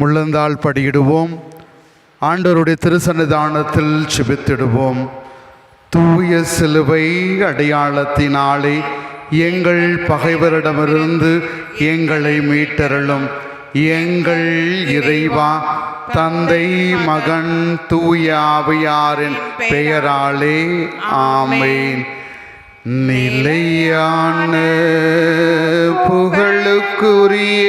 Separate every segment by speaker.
Speaker 1: முள்ளந்தால் படியிடுவோம். ஆண்டவருடைய திருசன்னிதானத்தில் செபித்திடுவோம் தூய சிலுவை அடையாளத்தினாலே எங்கள் பகைவரிடமிருந்து எங்களை மீட்டருளும். எங்கள் இறைவா தந்தை மகன் தூய ஆவியாரின் பெயராலே ஆமேன். நிலையான புகழுக்குரிய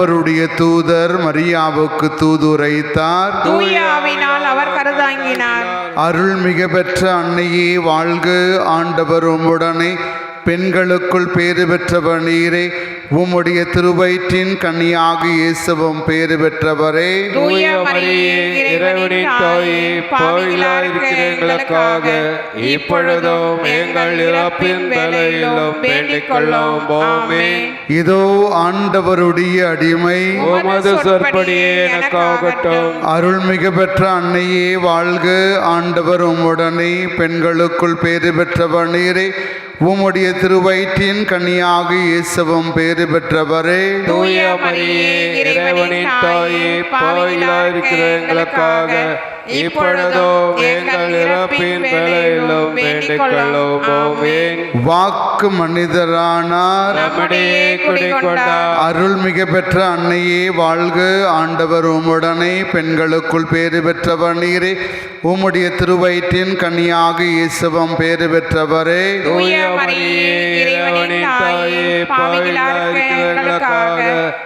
Speaker 1: ஆண்டவருடைய தூதர் மரியாவுக்கு தூதுரைத்தார்.
Speaker 2: தூயாவினால் அவர் கருதாங்கினார்.
Speaker 1: அருள்மிக பெற்ற அன்னையே வாழ்க ஆண்டவர் உம்முடனே. பெண்களுக்குள் பேறு பெற்றவர் நீரே உம்முடைய திருவயிற்றின் கன்னியாக இயேசுவும் பேறு பெற்றவரே.
Speaker 2: தூய மரியே இறைவனின் தாயே பாவிகளாய் இருக்கிற எங்களுக்காக இப்பொழுதும் எங்கள் இறப்பின் வேலையிலும் வேண்டிக் கொள்ளும். ஆமென்.
Speaker 1: இதோ ஆண்டவருடைய அடிமை.
Speaker 3: உமது சொற்படியே எனக்காகட்டும்.
Speaker 1: அருள்மிகு பெற்ற அன்னையே வாழ்க. ஆண்டவர் உம்முடனே பெண்களுக்குள் பேறு பெற்றவர் நீரே. உம்முடைய திருவயிற்றின் கன்னியாக இயேசவம் பேறு பெற்றவரே.
Speaker 2: தூய மரியே இறைவனின் தாயே பாவிகளாய் இருக்கிற எங்களுக்காக இப்பொழுதும் எங்கள் இறப்பின் வேலையிலும் வேண்டிக்
Speaker 1: வாக்கு மனிதரானார்.
Speaker 3: நம்முடைய குடிகொண்டார்.
Speaker 1: அருள்மிகு பெற்ற அன்னையே வாழ்க. ஆண்டவர் உம்முடனே பெண்களுக்குள் பேறு பெற்றவர் நீரே. உம்முடைய திருவயிற்றின் கன்னியாக இயேசுவம் பேறு பெற்றவரே.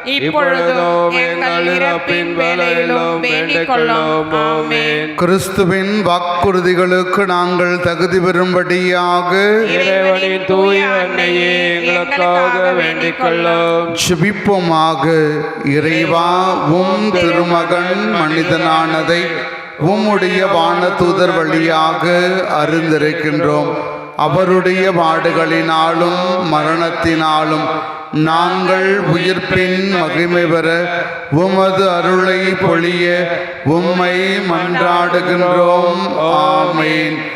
Speaker 2: இப்பொழுதும் எங்கள் இறப்பின் வேலையிலும் வேண்டிக் கொள்ளும் ஆமென்.
Speaker 1: கிறிஸ்துவின் வாக்குறுதிகளுக்கு நாங்கள் தகுதி பெறும்படியாக
Speaker 3: இறைவனின் தூய அன்னையே எங்களுக்காக வேண்டிக் கொள்ளும்
Speaker 1: ஜெபிப்போமாக இறைவா உம் திருமகன் மனிதனானதை உம்முடைய வானதூதர் வழியாக அறிந்திருக்கின்றோம். அவருடைய பாடுகளினாலும் மரணத்தினாலும் நாங்கள் உயிர்ப்பின் மகிமை பெற உமது அருளை பொழிய உம்மை மன்றாடுகின்றோம். ஆமேன்.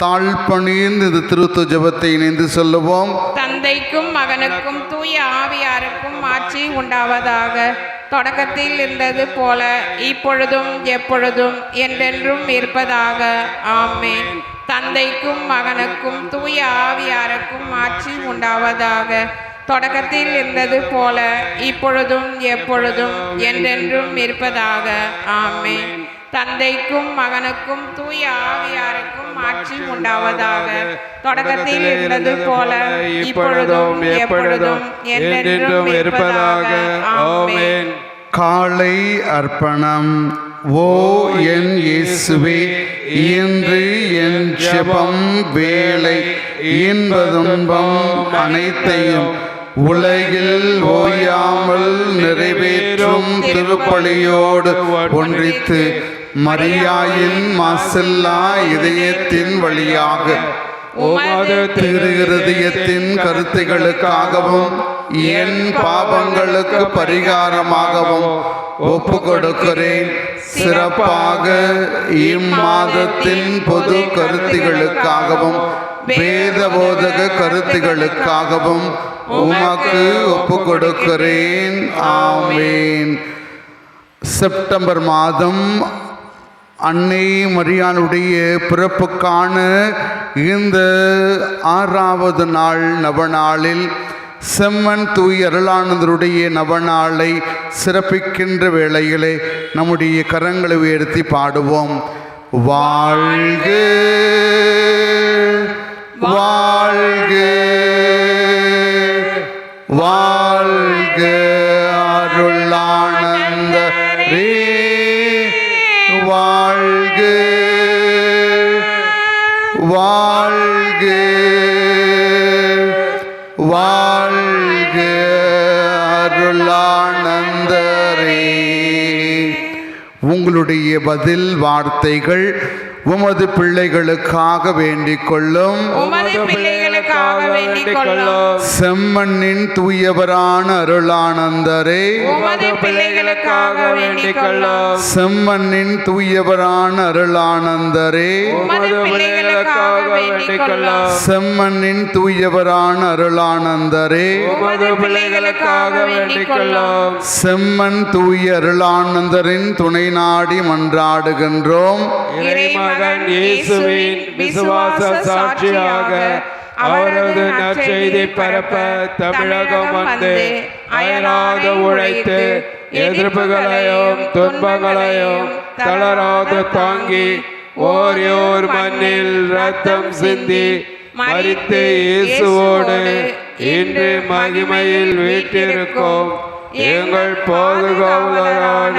Speaker 1: தாழ்பணிந்து இந்த திருத்து ஜபத்தை இணைந்து சொல்லுவோம்.
Speaker 2: தந்தைக்கும் மகனுக்கும் தூய ஆவியாருக்கும் ஆட்சி உண்டாவதாக. தொடக்கத்தில் இருந்தது போல இப்பொழுதும் எப்பொழுதும் என்றென்றும் இருப்பதாக. ஆமேன். தந்தைக்கும் மகனுக்கும் தூய ஆவியாருக்கும் ஆட்சி உண்டாவதாக. தொடக்கத்தில் இருந்தது போல இப்பொழுதும் எப்பொழுதும் என்றென்றும் இருப்பதாக. ஆமே தந்தைக்கும் மகனுக்கும் தூய ஆவியாருக்கும் ஆட்சி உண்டாவதாக. தொடக்கத்தில் இருந்தது போல இப்பொழுதும் எப்பொழுதும் என்றென்றும் இருப்பதாக. ஆமென்.
Speaker 1: காலை அர்ப்பணம். ஓ என் இயேசுவே இன்று என் ஜெபம் வேலை இன்பதுன்பம் அனைத்தையும் உலகில் ஓயாமல் நிறைவேற்றும் திருப்பலியோடு ஒன்றித்து மரியாயின் மாசில்லா இதயத்தின் வழியாக
Speaker 3: உமது
Speaker 1: திரு இருதயத்தின் கருத்துகளுக்காகவும் என் பாவங்களுக்கு பரிகாரமாகவும் ஒப்பு கொடுக்கிறேன் சிறப்பாக இம்மாதத்தின் பொது கருத்துகளுக்காகவும் வேத போதக கருத்துகளுக்காகவும் உமக்கு ஒப்பு கொடுக்கிறேன் ஆமேன். செப்டம்பர் மாதம் அன்னை மரியாளுடைய பிறப்புக்கான இந்த ஆறாவது நாள் நவநாளில் செம்மன் தூய் அருளானந்தருடைய நவநாளை சிறப்பிக்கின்ற வேளையிலே நம்முடைய கரங்களை உயர்த்தி பாடுவோம். வாழ்க வாழ்க. வாழ்க அருளானந்தரே வாழ்க. வாழ்க. வாழ்க அருளானந்தரே உங்களுடைய பதில் வார்த்தைகள் உமது பிள்ளைகளுக்காக வேண்டிக் கொள்ளும்.
Speaker 2: வேண்டிக் கொள்ளும்
Speaker 1: செம்மண்ணின் தூயவரான அருளானந்தரே.
Speaker 2: உமது பிள்ளைகளுக்காக வேண்டிக் கொள்ளும்
Speaker 1: செம்மண்ணின் தூயவரான அருளானந்தரே.
Speaker 2: உமது பிள்ளைகளுக்காக வேண்டிக் கொள்ளும்
Speaker 1: செம்மண்ணின் தூயவரான அருளானந்தரே.
Speaker 3: உமது பிள்ளைகளுக்காக வேண்டிக் கொள்ளும்
Speaker 1: செம்மன் தூய அருளானந்தரின் துணை நாடி மன்றாடுகின்றோம்.
Speaker 3: இறைமகன் இயேசுவின் விசுவாச சாட்சியாக அவரது நற்செய்தி பரப்ப தமிழகம் வந்து அயராது உழைத்து எதிர்ப்புகளையும் துன்பங்களையும் தளராது தாங்கி ஓரியோர் மண்ணில் ரத்தம் சிந்தி மரித்து இயேசுவோடு இன்று மகிமையில் வீட்டிருக்கும் எங்கள் பாதுகாவலரான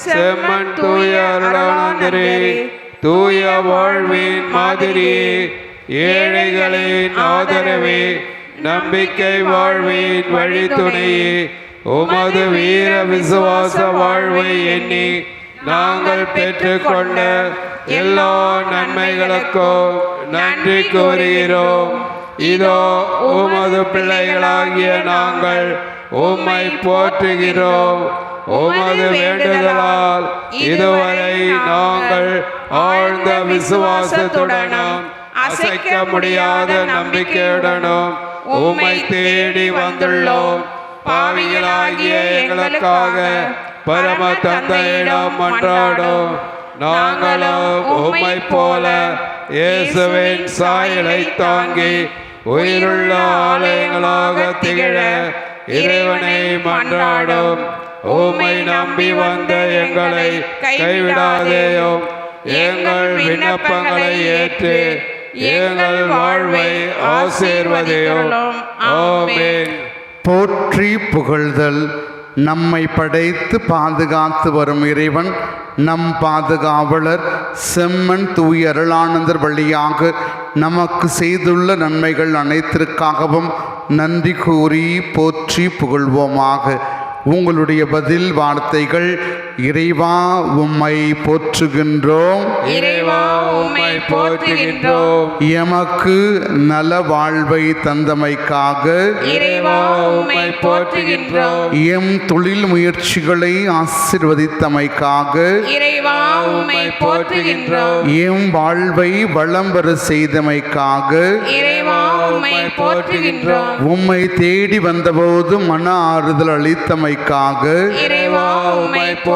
Speaker 3: செம்மன் தூய அருளானந்தரே தூய வாழ்வின் மாதிரியே ஏழைகளின் ஆதரவே நம்பிக்கை வாழ்வின் வழித்துணையே உமது வீர விசுவாச வாழ்வை எண்ணி நாங்கள் பெற்றுக்கொண்ட எல்லா நன்மைகளுக்கும் நன்றி கூறுகிறோம். இதோ உமது பிள்ளைகளாகிய நாங்கள் உம்மை போற்றுகிறோம். உமது வேண்டுதலால் இதுவரை நாங்கள் ஆழ்ந்த விசுவாசத்துடனும் அசைக்க முடியாத நம்பிக்கையுடனும் உம்மை தேடி வந்துள்ளோம். பாவிகளாகிய எங்களுக்காக பரம தந்தையிடம் மன்றாடும். நாங்களும் உம்மை போல இயேசுவின் சாயலை தாங்கி உயிருள்ள ஆலயங்களாக திகழ இறைவனை மன்றாடும். உம்மை நம்பி வந்த எங்களை கைவிடாதேயும். எங்கள் விண்ணப்பங்களை ஏற்று எங்கள் வாழ்வை ஆசீர்வதையும் ஆமென்.
Speaker 1: போற்றி புகழ்தல். நம்மை படைத்து பாதுகாத்து வரும் இறைவன் நம் பாதுகாவலர் செம்மன் தூய அருளானந்தர் வழியாக நமக்கு செய்துள்ள நன்மைகள் அனைத்திற்காகவும் நன்றி கூறி போற்றி புகழ்வோமாக. உங்களுடைய பதில் வார்த்தைகள் இறைவா உம்மை போற்றுகின்றோம்.
Speaker 3: இறைவா உம்மை போற்றுகின்றோம்.
Speaker 1: எமக்கு நல வாழ்வை தந்தமைக்காக
Speaker 2: இறைவா உம்மை போற்றுகின்றோம்.
Speaker 1: எம் தொழில் முயற்சிகளை ஆசிர்வதித்தமைக்காக
Speaker 2: இறைவா உம்மை போற்றுகின்றோம்.
Speaker 1: எம் வாழ்வை வளம் பெற செய்தமைக்காக
Speaker 2: இறைவா உம்மை போற்றுகின்றோம்.
Speaker 1: உம்மை தேடி வந்தபோது மன ஆறுதல் அளித்தமைக்காக
Speaker 2: இறைவா உம்மை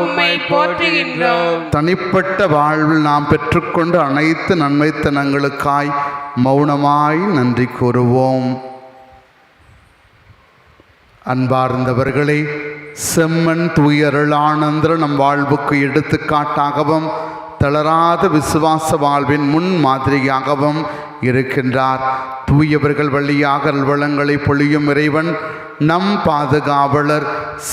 Speaker 2: உம்மை போற்றுகின்றோம்.
Speaker 1: தனிப்பட்ட வாழ்வில் நாம் பெற்றுக்கொண்ட அனைத்து நன்மைத்தனங்களுக்காய் மௌனமாய் நன்றி கூறுவோம். அன்பார்ந்தவர்களே செம்மன் தூயருளானந்தர் நம் வாழ்வுக்கு எடுத்துக்காட்டாகவும் தளராத விசுவாச வாழ்வின் முன் மாதிரியாகவும் இருக்கின்றார். தூயவர்கள் வழியாக வளங்களை பொழியும் இறைவன் நம் பாதுகாவலர்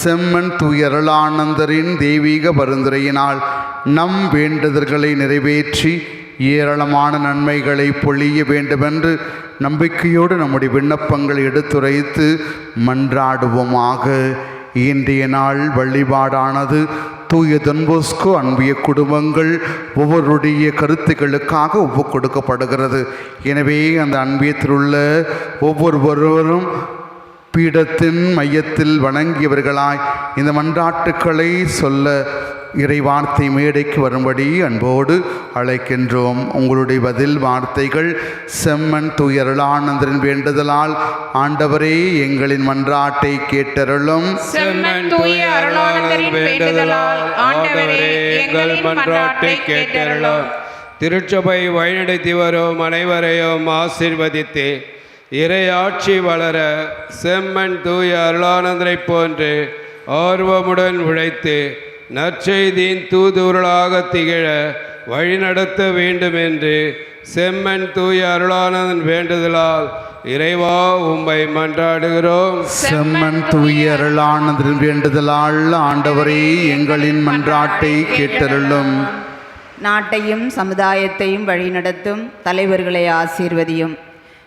Speaker 1: செம்மன் தூயருளானந்தரின் தெய்வீக பரிந்துரையினால் நம் வேண்டுதல்களை நிறைவேற்றி ஏராளமான நன்மைகளை பொழிய வேண்டுமென்று நம்பிக்கையோடு நம்முடைய விண்ணப்பங்களை எடுத்துரைத்து மன்றாடுவோமாக. இன்றைய நாள் வழிபாடானது தூய தொன்போஸ்கோ அன்பிய குடும்பங்கள் ஒவ்வொருடைய கருத்துக்களுக்காக ஒப்பு கொடுக்கப்படுகிறது. எனவே அந்த அன்பியத்தில் உள்ள ஒவ்வொருவரும் பீடத்தின் மையத்தில் வணங்கியவர்களாய் இந்த மன்றாட்டுக்களை சொல்ல இறைவார்த்தை மேடைக்கு வரும்படி அன்போடு அழைக்கின்றோம். உங்களுடைய பதில் வார்த்தைகள் செம்மன் துயரலானந்தரின் வேண்டுதலால் ஆண்டவரே எங்களின் மன்றாட்டை கேட்டருளும்.
Speaker 2: செம்மன் தூய அருளானந்தரின் வேண்டுதலால் ஆண்டவரே எங்கள் மன்றாட்டை கேட்டருளும்.
Speaker 3: திருச்சபை வழிநடத்தி வரும் அனைவரையும் ஆசீர்வதித்து. இறையாட்சி வளர செம்மன் தூய அருளானந்தரைப் போன்று ஆர்வமுடன் உழைத்து நற்செய்தியின் தூதுவர்களாக திகழ வழிநடத்த வேண்டும் என்று செம்மன் தூய அருளானந்தன் வேண்டுதலால் இறைவா உம்மை மன்றாடுகிறோம்.
Speaker 1: செம்மன் துயரலானந்தரின் வேண்டுதலால் ஆண்டவரே எங்களின் மன்றாட்டை கேட்டருளும்.
Speaker 4: நாட்டையும் சமுதாயத்தையும் வழிநடத்தும் தலைவர்களை ஆசீர்வதியும்.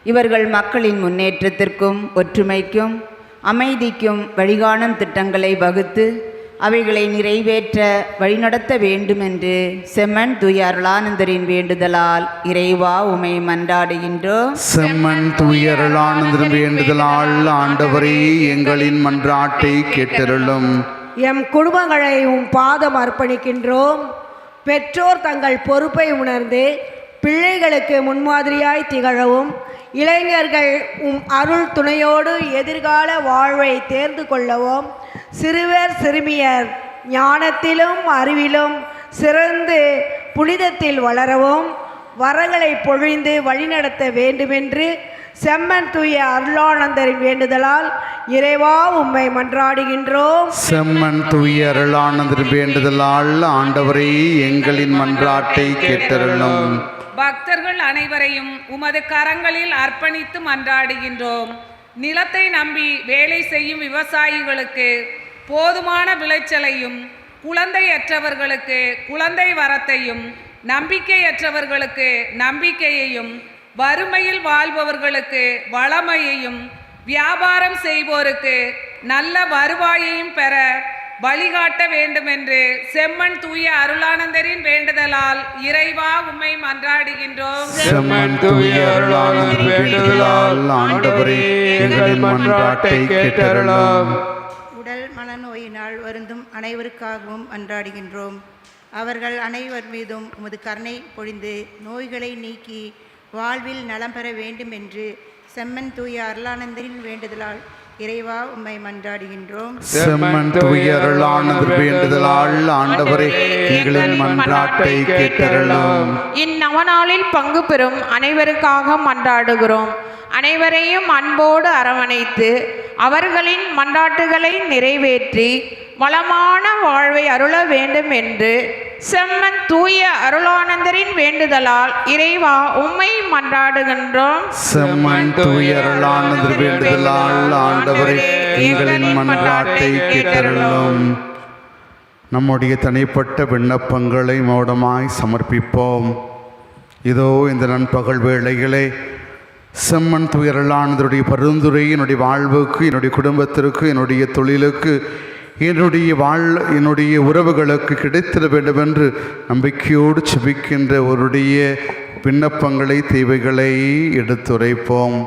Speaker 4: இவர்கள் மக்களின் முன்னேற்றத்திற்கும் ஒற்றுமைக்கும் அமைதிக்கும் வழிகாணும் திட்டங்களை வகுத்து அவைகளை நிறைவேற்ற வழிநடத்த வேண்டும் என்று செம்மன் தூய அருளானந்தரின் வேண்டுதலால் இறைவா உமை மன்றாடுகின்றோம்.
Speaker 1: செம்மன் துயரலானந்தரின் வேண்டுதலால் ஆண்டவரே எங்களின் மன்றாட்டை கேட்டருளும்.
Speaker 5: எம் குடும்பங்களை உம் பாதம் அர்ப்பணிக்கின்றோம். பெற்றோர் தங்கள் பொறுப்பை உணர்ந்து பிள்ளைகளுக்கு முன்மாதிரியாய் திகழவும் இளைஞர்கள் உம் அருள் துணையோடு எதிர்கால வாழ்வை தேர்ந்து கொள்ளவும் சிறுவர் சிறுமியர் ஞானத்திலும் அறிவிலும் சிறந்து புனிதத்தில் வளரவும் வரங்களை பொழிந்து வழிநடத்த வேண்டுமென்று செம்மன் தூய அருளானந்தரின் வேண்டுதலால் இறைவா உம்மை மன்றாடுகின்றோம்.
Speaker 1: செம்மன் தூய அருளானந்தர் வேண்டுதலால் ஆண்டவரே எங்களின் மன்றாட்டை கேட்டருளும்.
Speaker 2: பக்தர்கள் அனைவரையும் உமது கரங்களில் அர்ப்பணித்து மன்றாடுகின்றோம். நிலத்தை நம்பி வேலை செய்யும் விவசாயிகளுக்கு போதுமான விளைச்சலையும் குழந்தையற்றவர்களுக்கு குழந்தை வரத்தையும் நம்பிக்கையற்றவர்களுக்கு நம்பிக்கையையும் வறுமையில் வாழ்பவர்களுக்கு வளமையையும் வியாபாரம் செய்வோருக்கு நல்ல வருவாயையும் பெற வழிகாட்ட வேண்டுமென்று செம்மன் தூய அருளானந்தரின் வேண்டுதலால் இறைவா உம்மை மன்றாடுகின்றோம்.
Speaker 1: செம்மன் துயரலானந்தரின் வேண்டுதலால் ஆண்டவரே எங்களின் மன்றாட்டை கேட்டருளும்.
Speaker 6: உடல் மனநோயினால் வருந்தும் அனைவருக்காகவும் அன்றாடுகின்றோம் அவர்கள் அனைவர் மீதும் உமது கருணை பொழிந்து நோய்களை நீக்கி வாழ்வில் நலம் பெற வேண்டும் என்று செம்மன் தூய அருளானந்தரின் வேண்டுதலால் இறைவா உம்மை மன்றாடுகின்றோம்.
Speaker 1: செம்மன் துயரலானந்தர் வேண்டுதலால் ஆண்டவரே எங்களின் மன்றாட்டை கேட்டருளும்.
Speaker 7: இந்நவநாளில் பங்கு பெறும் அனைவருக்காக மன்றாடுகிறோம். அனைவரையும் அன்போடு அரவணைத்து அவர்களின் மன்றாட்டுகளை நிறைவேற்றி வளமான வாழ்வை அருள வேண்டும் என்று செம்மன் தூய அருளானந்தரின் வேண்டுதலால் இறைவா உம்மை மன்றாடுகின்றோம்.
Speaker 1: செம்மன் தூய அருளானந்தர் வேண்டுதலால் ஆண்டவரே எங்களின் மன்றாட்டை கேட்டருளும். நம்முடைய தனிப்பட்ட விண்ணப்பங்களை மோடமாய் சமர்ப்பிப்போம். இதோ இந்த நண்பகல் வேளைகளே செம்மன் துயரலானதருடைய பரிந்துரை என்னுடைய வாழ்வுக்கு என்னுடைய குடும்பத்திற்கு என்னுடைய தொழிலுக்கு என்னுடைய வாழ் என்னுடைய உறவுகளுக்கு கிடைத்திட வேண்டும் என்று நம்பிக்கையோடு செபிக்கின்ற ஒருடைய விண்ணப்பங்களை தேவைகளை எடுத்துரைப்போம்.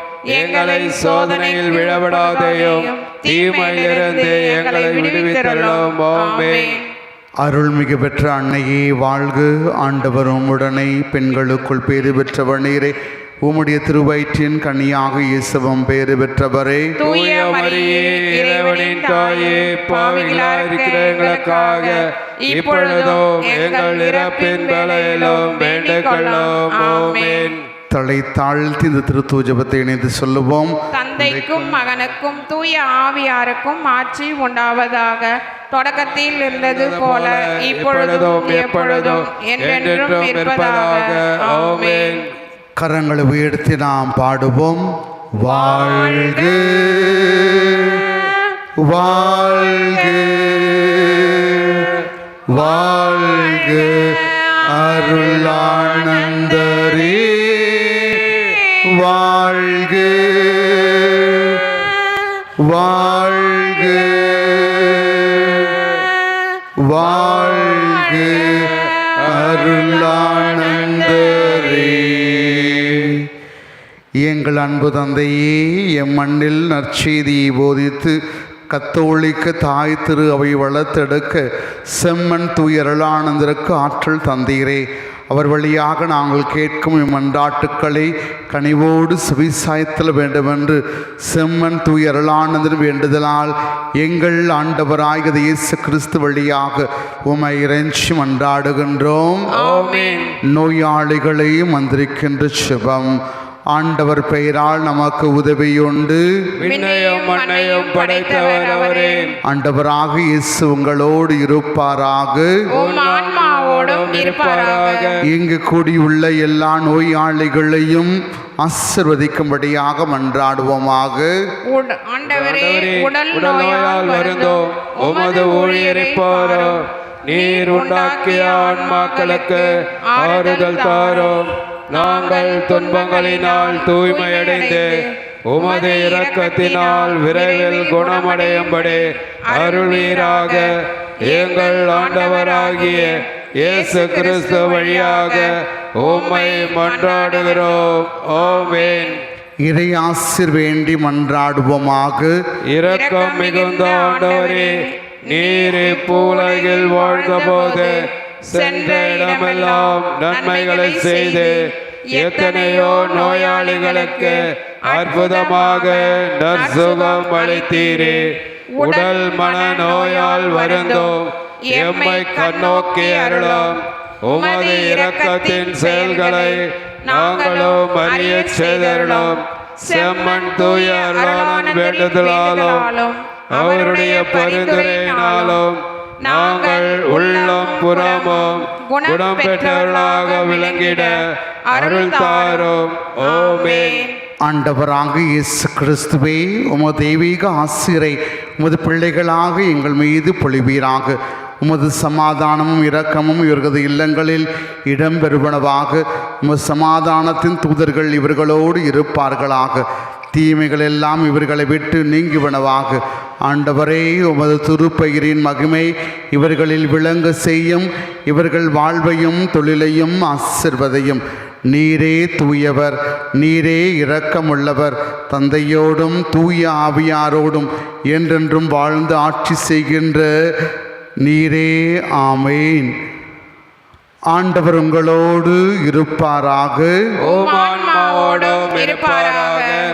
Speaker 3: எங்களை சோதனையில் விழவிடாதேயும் தீமையிலிருந்து எங்களை விடுவித்தருளும். ஆமென்.
Speaker 1: அருள்மிகு பெற்ற அன்னையே வாழ்க ஆண்டவரும் உடனே பெண்களுக்குள் பேறு பெற்றவர் நீரே. உம்முடைய திருவயிற்றின் கனியாக இயேசுவும் பேறு பெற்றவரே.
Speaker 3: தூய மரியே இறைவனின் தாயே பாவிகளாய் இருக்கிற எங்களுக்காக இப்பொழுதும் எங்கள் இறப்பின் வேலையிலும் வேண்டிக் கொள்ளும் ஆமென்.
Speaker 1: தலை தாழ்த்தி இந்த திருத்தூ ஜெபத்தை இணைந்து சொல்லுவோம்.
Speaker 7: தந்தைக்கும் மகனுக்கும் தூய ஆவியாருக்கும் ஆட்சி உண்டாவதாக. தொடக்கத்தில் இருந்தது போல இப்பொழுதும் எப்பொழுதும் என்றென்றும் இருப்பதாக. ஆமென்.
Speaker 1: கரங்களை உயர்த்தி நாம் பாடுவோம். வாழ்க வாழ்க வாழ்க அருளானந்தரே வாழ்க. வாழ்க. வாழ்க. அருளானந்தரே. எங்கள் அன்பு தந்தையே எம் மண்ணில் நற்செய்தியை போதித்து கத்தோலிக்க தாய் திரு அவை வளர்த்தெடுக்க செம்மண் துயரளானந்தருக்கு ஆற்றல் தந்தீரே. அவர் வழியாக நாங்கள் கேட்கும் இம்மன்றாட்டுக்களை கனிவோடு செவிசாய்த்தல் வேண்டுமென்று செம்மன் துயரலானந்தர் வேண்டுதலால் எங்கள் ஆண்டவராக இயேசு கிறிஸ்து வழியாக உமை இறைஞ்சி மன்றாடுகின்றோம்.
Speaker 3: ஆமென்.
Speaker 1: நோயாளிகளை மந்திரிக்கின்ற சிவம் ஆண்டவர் பெயரால் நமக்கு உதவியுண்டு. ஆண்டவராக இயேசு உங்களோடு இருப்பாராக.
Speaker 7: இருப்பாராக.
Speaker 1: இங்கு கூடியுள்ள எல்லா நோயாளிகளையும் ஆசிர்வதிக்கும்படியாக மன்றாடுவோமாக.
Speaker 7: உடல்
Speaker 3: நோயால் வருந்தோம். உமது ஊழியரை பாரோ நீர் உண்டாக்கிய ஆன்மாக்களுக்கு ஆறுதல் தாரும். நாங்கள் துன்பங்களினால் தூய்மையடைந்து உமது இரக்கத்தினால் விரைவில் குணமடையும்படி அருள்வீராக. எங்கள் ஆண்டவராகிய இயேசு கிறிஸ்து வழியாக உம்மை மன்றாடுகிறோம். ஆமென்.
Speaker 1: இறை ஆசிர் வேண்டி மன்றாடுவோமாக.
Speaker 3: இரக்கம் மிகுந்த ஆண்டவரே நீர் இப்பூலகில் வாழ்ந்தபோது சென்ற இடமெல்லாம் நன்மைகளை செய்து எத்தனையோ நோயாளிகளுக்கு அற்புதமாக நற்சுகம் அளித்தீரே. உடல் மன நோயால் வருந்தோம். எம்மை கண்ணோக்கி அருளும். உமது இரக்கத்தின் செயல்களை நாங்களும் அறிய செய்தருளும். செம்மன் தூய அருளான வேண்டுதலாலும் அவருடைய பரிந்துரையினாலும் நாங்கள் உள்ளம் புறமும் குணம் பெற்றவர்களாக விளங்கிட அருள் தாரும். ஓமே
Speaker 1: ஆண்டவராக இயேசு கிறிஸ்துவே உமது தெய்வீக ஆசிரை உமது பிள்ளைகளாக எங்கள் மீது பொழிவீராக. உமது சமாதானமும் இரக்கமும் இவர்களது இல்லங்களில் இடம்பெறுவனவாக. உமது சமாதானத்தின் தூதர்கள் இவர்களோடு இருப்பார்களாக. தீமைகள் எல்லாம் இவர்களை விட்டு நீங்குவனவாக. ஆண்டவரே உமது துருப்பயிரின் மகிமை இவர்களில் விளங்க செய்யும். இவர்கள் வாழ்வையும் தொழிலையும் ஆசிர்வதையும். நீரே தூயவர் நீரே இரக்கமுள்ளவர். தந்தையோடும் தூய ஆவியாரோடும் என்றென்றும் வாழ்ந்து ஆட்சி செய்கின்ற நீரே ஆமேன். ஆண்டவர் உங்களோடு இருப்பாராக.
Speaker 3: ஓம் ஆன்மாவோடும் இருப்பாராக.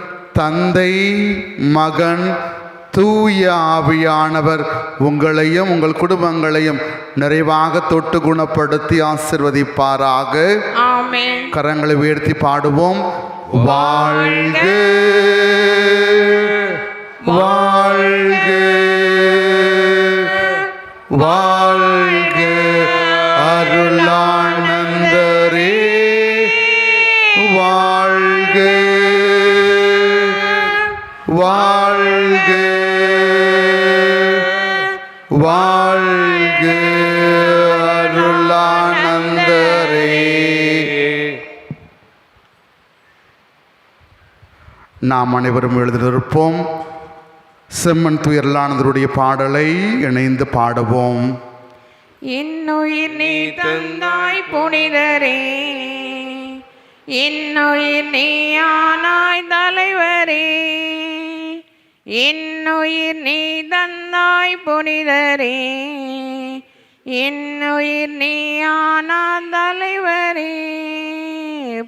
Speaker 1: தந்தை மகன் தூய ஆவியானவர் உங்களையும் உங்கள் குடும்பங்களையும் நிறைவாக தொட்டு குணப்படுத்தி ஆசிர்வதிப்பாராக. கரங்களை உயர்த்தி பாடுவோம். வாழ்க வாழ்க வாழ்க அருளானந்தரே வாழ்க. வாழ்க அருளானந்தரே. நாம் அனைவரும் எழுதியிருப்போம் செம்மன் துயர்லானந்தருடைய பாடலை இணைந்து பாடுவோம்.
Speaker 2: இன்னுயிர் நீ தந்தாய் புனிதரே. இன்னுயிர் நீ ஆனாய் தலைவரே. இன்னுயிர் நீ தந்தாய் புனிதரே. இன்னுயிர் நீ ஆனாய் தலைவரே.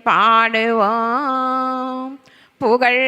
Speaker 2: பாடுவோம். புகழ்